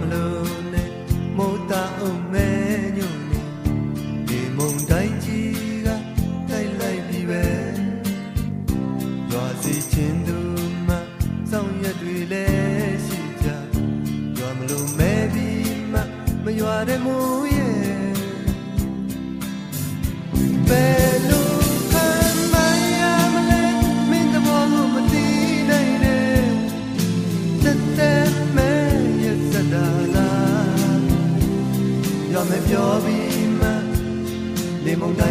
မလို့နဲ့မိုးတာအောင်မဲညုံနေဒီမုန်တိုင်းကြီးကတိုက်လိုက်ပြီပဲရွာစီချင်းသူမှစောင်းရက်တွေလည်းရှိကြရွာမလို့မဲပြီးမှမရွာတဲ့မိုးရဲ့ဘ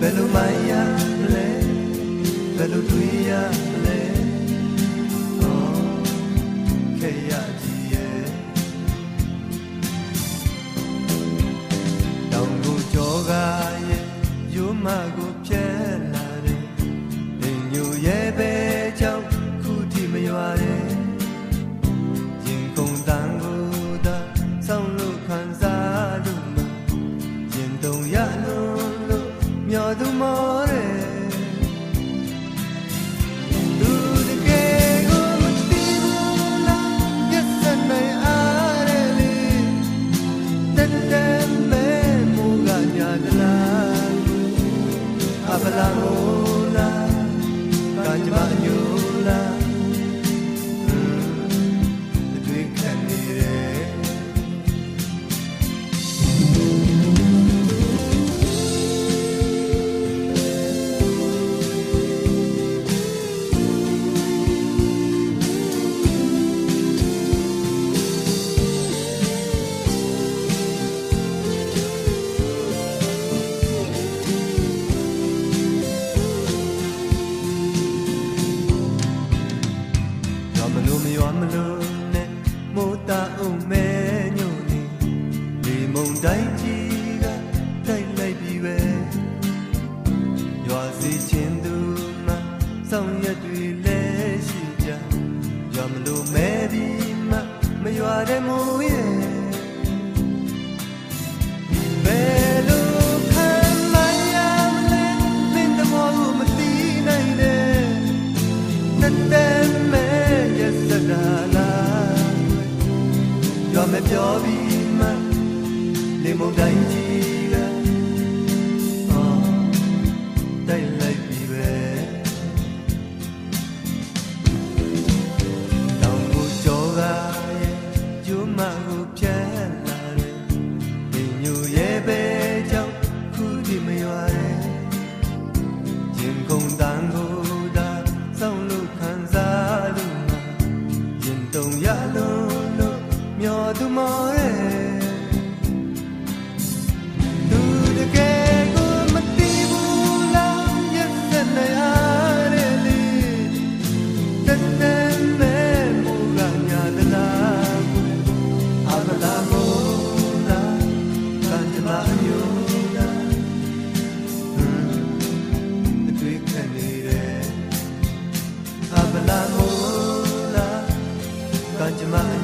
ဘယ်လိုမှရမလဲဘယ်လိုတွေ့ရမလဲခဲ့ရကြီးရဲ့တောင်ကိုကြောကရဲ့ယူမကိုပြဲလာတယ်တင်ညိုရဲ့ပဲ မရွာမလို့နဲ့မိုးတာအောင်မဲညုံနေဒီမုန်တိုင်းကြီးကတိုက်လိုက်ပြီပဲရွာစီချင်းသူမှစောင်းရက်တွေလည်းရှိကြရွာမလို့မဲပြီးမှမရွာတဲ့မိုးရဲ့ဘယ်လိုခံမရမလဲမင်းတမောကိုမသိနိုင်တဲ့တက်တက် မဲ့ရစတာလားရောမပြောပြီးမှလေမုန်တိုင်းကြီး အပလာမိုးလာ